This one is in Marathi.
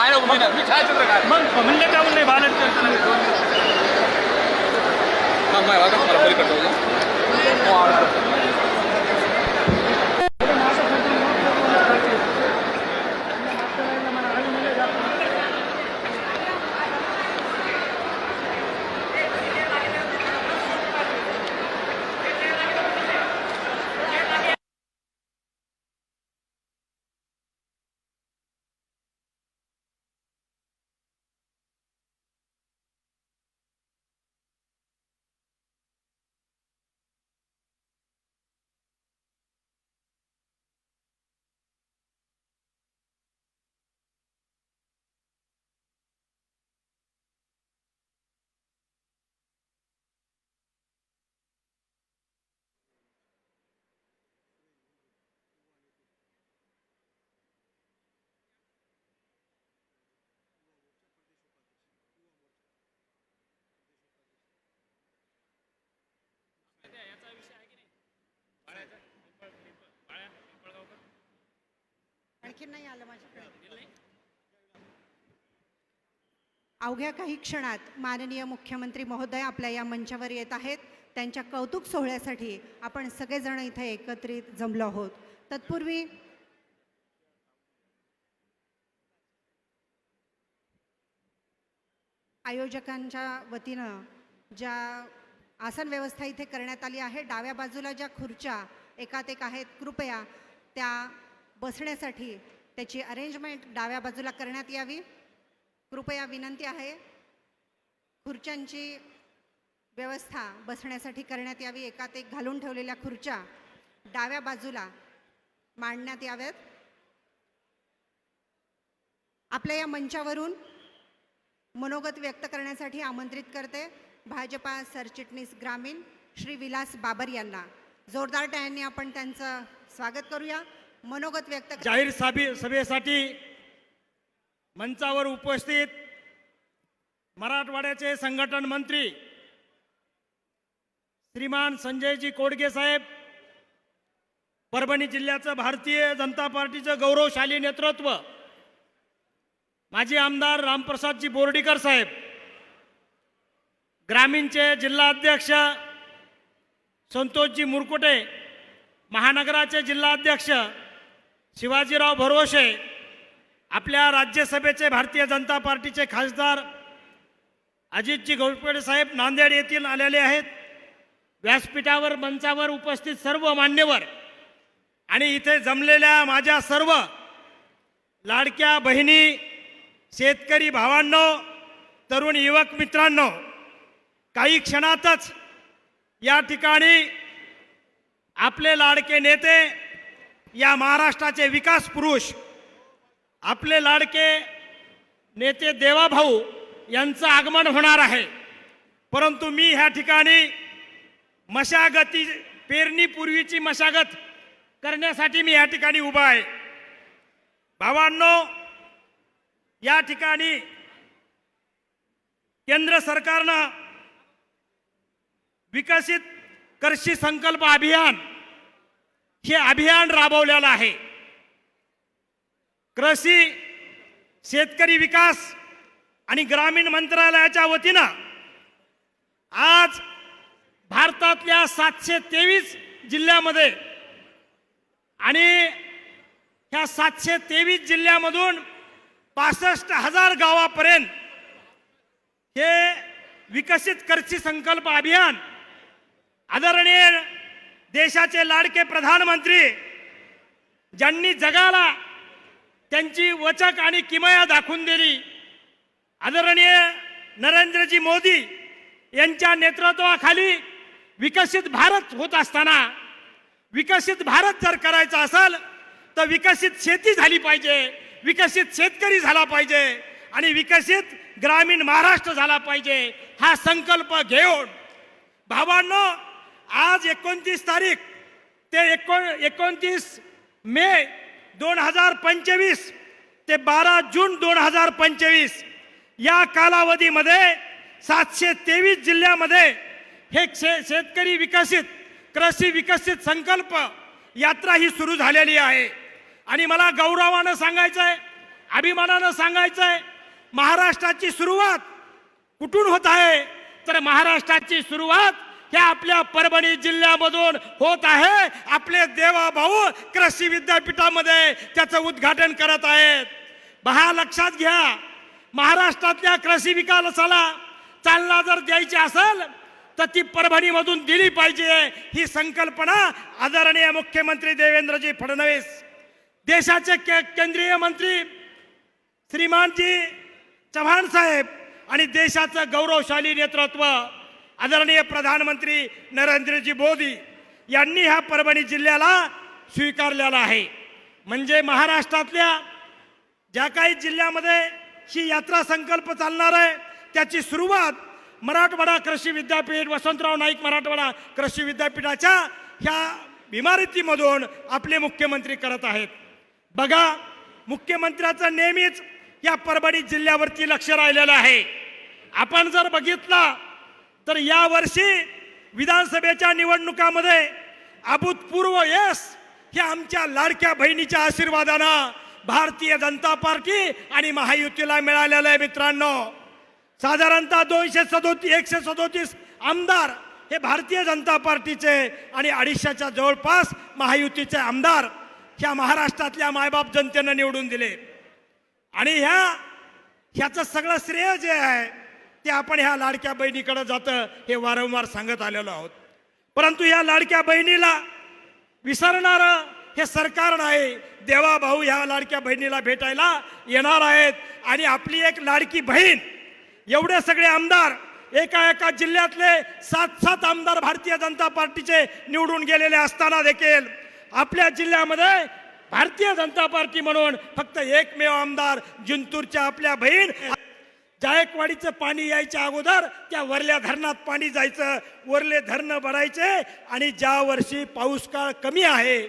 काय नको मी नाही मी छायाचित्र काय मग म्हणले का म्हणले बालट करताना आणखी नाही आलं माझ्याकडे. अवघ्या काही क्षणात माननीय मुख्यमंत्री महोदय आपल्या या मंचावर येत आहेत. त्यांच्या कौतुक सोहळ्यासाठी आपण सगळेजण इथे एकत्रित जमलो आहोत. तत्पूर्वी आयोजकांच्या वतीनं ज्या आसन व्यवस्था इथे करण्यात आली आहे डाव्या बाजूला ज्या खुर्च्या एकात एक आहेत कृपया त्या बसण्यासाठी त्याची अरेंजमेंट डाव्या बाजूला करण्यात यावी. कृपया विनंती आहे खुर्च्यांची व्यवस्था बसण्यासाठी करण्यात यावी. एकात एक घालून ठेवलेल्या खुर्च्या डाव्या बाजूला मांडण्यात याव्यात. आपल्या या मंचावरून मनोगत व्यक्त करण्यासाठी आमंत्रित करते भाजपा सरचिटणीस ग्रामीण श्री विलास बाबर यांना. जोरदार टाळ्यांनी आपण त्यांचं स्वागत करूया. मनोगत व्यक्त जाहीर सभे सभेसाठी मंचावर उपस्थित मराठवाड्याचे संघटन मंत्री श्रीमान संजयजी कोडगे साहेब परभणी जिल्ह्याचं भारतीय जनता पार्टीचं गौरवशाली नेतृत्व माजी आमदार रामप्रसादजी बोर्डीकर साहेब ग्रामीणचे जिल्हाध्यक्ष संतोषजी मुरकुटे महानगराचे जिल्हाध्यक्ष शिवाजीराव भरोसे आपल्या राज्यसभेचे भारतीय जनता पार्टीचे खासदार अजितजी घोषपेडे साहेब नांदेड येथील आलेले आहेत. व्यासपीठावर मंचावर उपस्थित सर्व मान्यवर आणि इथे जमलेल्या माझ्या सर्व लाडक्या बहिणी शेतकरी भावांनो तरुण युवक मित्रांनो काही क्षणातच या ठिकाणी आपले लाडके नेते या महाराष्ट्राचे विकास पुरुष आपले लाडके नेते देवाभाऊ यांचं आगमन होणार आहे. परंतु मी ह्या ठिकाणी मशागती पेरणीपूर्वीची मशागत करण्यासाठी मी या ठिकाणी उभा आहे. भावांनो या ठिकाणी केंद्र सरकारनं विकसित कृषी संकल्प अभियान हे अभियान राबवलेलं आहे. कृषी शेतकरी विकास आणि ग्रामीण मंत्रालयाच्या वतीनं आज भारतातल्या सातशे तेवीस जिल्ह्यामध्ये आणि ह्या सातशे तेवीस जिल्ह्यामधून पासष्ट हजार गावापर्यंत हे विकसित कृषी संकल्प अभियान आदरणीय देशाचे लाडके प्रधानमंत्री ज्यांनी जगाला त्यांची वचक आणि किमया दाखवून दिली. आदरणीय नरेंद्रजी मोदी यांच्या नेतृत्वाखाली विकसित भारत होत असताना विकसित भारत जर करायचा असेल तर विकसित शेती झाली पाहिजे विकसित शेतकरी झाला पाहिजे आणि विकसित ग्रामीण महाराष्ट्र झाला पाहिजे. हा संकल्प घेऊन भावांनो आज एकोणतीस तारीख ते एकोण एकोणतीस मे दोन हजार पंचवीस ते बारा जून दोन हजार पंचवीस. या कालावधीमध्ये सातशे तेवीस जिल्ह्यामध्ये हे शे शेतकरी विकसित कृषी विकसित संकल्प यात्रा ही सुरू झालेली आहे. आणि मला गौरवानं सांगायचं आहे अभिमानानं सांगायचं आहे महाराष्ट्राची सुरुवात कुठून होत आहे? तर महाराष्ट्राची सुरुवात ह्या आपल्या परभणी जिल्ह्यामधून होत आहे. आपले देवा भाऊ कृषी विद्यापीठामध्ये त्याचं उद्घाटन करत आहेत. पहा लक्षात घ्या महाराष्ट्रातल्या कृषी विकासाला चालना जर द्यायची असेल तर ती परभणीमधून दिली पाहिजे. ही संकल्पना आदरणीय मुख्यमंत्री देवेंद्रजी फडणवीस देशाचे के- केंद्रीय मंत्री श्रीमानजी चव्हाण साहेब आणि देशाचं गौरवशाली नेतृत्व आदरणीय प्रधानमंत्री नरेंद्रजी मोदी यांनी ह्या परभणी जिल्ह्याला स्वीकारलेला आहे. म्हणजे महाराष्ट्रातल्या ज्या काही जिल्ह्यामध्ये ही यात्रा संकल्प चालणार आहे त्याची सुरुवात मराठवाडा कृषी विद्यापीठ वसंतराव नाईक मराठवाडा कृषी विद्यापीठाच्या ह्या इमारतीमधून आपले मुख्यमंत्री करत आहेत. बघा मुख्यमंत्र्याचं नेहमीच या परभणी जिल्ह्यावरती लक्ष राहिलेलं आहे. आपण जर बघितलं तर या वर्षी विधानसभेच्या निवडणुकामध्ये अभूतपूर्व यश हे आमच्या लाडक्या बहिणीच्या आशीर्वादानं भारतीय जनता पार्टी आणि महायुतीला मिळालेलं आहे मित्रांनो. साधारणतः दोनशे सदोतीस एकशे सदोतीस आमदार हे भारतीय जनता पार्टीचे आणि अडीचशेच्या जवळपास महायुतीचे आमदार ह्या महाराष्ट्रातल्या मायबाप जनतेनं निवडून दिले. आणि ह्या ह्याचं सगळं श्रेय जे आहे ते आपण ह्या लाडक्या बहिणीकडे जातं हे वारंवार सांगत आलेलो आहोत. परंतु या लाडक्या बहिणीला विसरणारं हे सरकार नाही. देवा भाऊ ह्या लाडक्या बहिणीला भेटायला येणार आहेत. आणि आपली एक लाडकी बहीण एवढे सगळे आमदार एका एका जिल्ह्यातले सात सात आमदार भारतीय जनता पार्टीचे निवडून गेलेले असताना देखील आपल्या जिल्ह्यामध्ये भारतीय जनता पार्टी म्हणून फक्त एकमेव आमदार जिंतूरच्या आपल्या बहीण जायकवाडीचं पाणी यायच्या अगोदर त्या वरल्या धरणात पाणी जायचं. वरले धरणं भरायचे आणि ज्या वर्षी पाऊस काळ कमी आहे